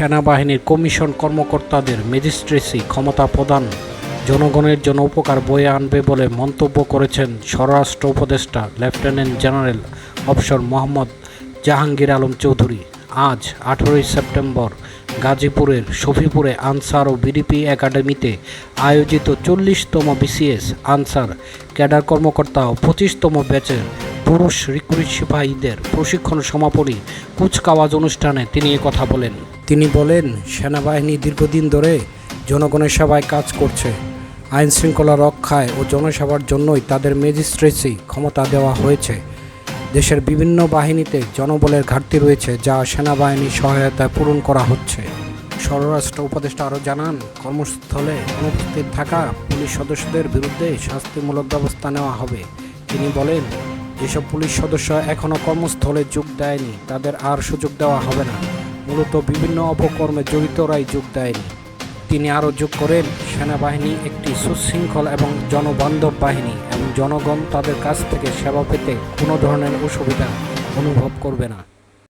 সেনাবাহিনীর কমিশন কর্মকর্তাদের ম্যাজিস্ট্রেসি ক্ষমতা প্রদান। জনগণের জন্য উপকার বয়ে আনবে বলে মন্তব্য করেছেন স্বরাষ্ট্র উপদেষ্টা lieutenant general officer Mohammad Jahangir Alam Chowdhury. আজ আঠেরোই সেপ্টেম্বর গাজীপুরের শফিপুরে আনসার ও বিডিপি একাডেমিতে আয়োজিত চল্লিশতম বিসিএস আনসার ক্যাডার কর্মকর্তা ও পঁচিশতম ব্যাচের পুরুষ রিক্রুট সিপাহীদের প্রশিক্ষণ সমাপনী কুচকাওয়াজ অনুষ্ঠানে তিনি কথা বলেন। তিনি বলেন, সেনাবাহিনী দীর্ঘদিন ধরে জনগণের সেবায় কাজ করছে। আইন শৃঙ্খলা রক্ষায় ও জনসেবার জন্যই তাদের ম্যাজিস্ট্রেসি ক্ষমতা দেওয়া হয়েছে। দেশের বিভিন্ন বাহিনীতে জনবলের ঘাটতি রয়েছে যা সেনাবাহিনীর সহায়তায় পূরণ করা হচ্ছে। স্বরাষ্ট্র উপদেষ্টা আরও জানান, কর্মস্থলে অনুপস্থিত থাকা পুলিশ সদস্যদের বিরুদ্ধে শাস্তিমূলক ব্যবস্থা নেওয়া হবে। তিনি বলেন, যেসব পুলিশ সদস্য এখনও কর্মস্থলে যোগ দেয়নি, তাদের আর সুযোগ দেওয়া হবে না। মূলত বিভিন্ন অপকর্মে জড়িতরাই যোগ দেয়নি তিনি আরও যোগ করেন, সেনাবাহিনী একটি সুশৃঙ্খল এবং জনবান্ধব বাহিনী এবং জনগণ তাদের কাছ থেকে সেবা পেতে কোনো ধরনের অসুবিধা অনুভব করবে না।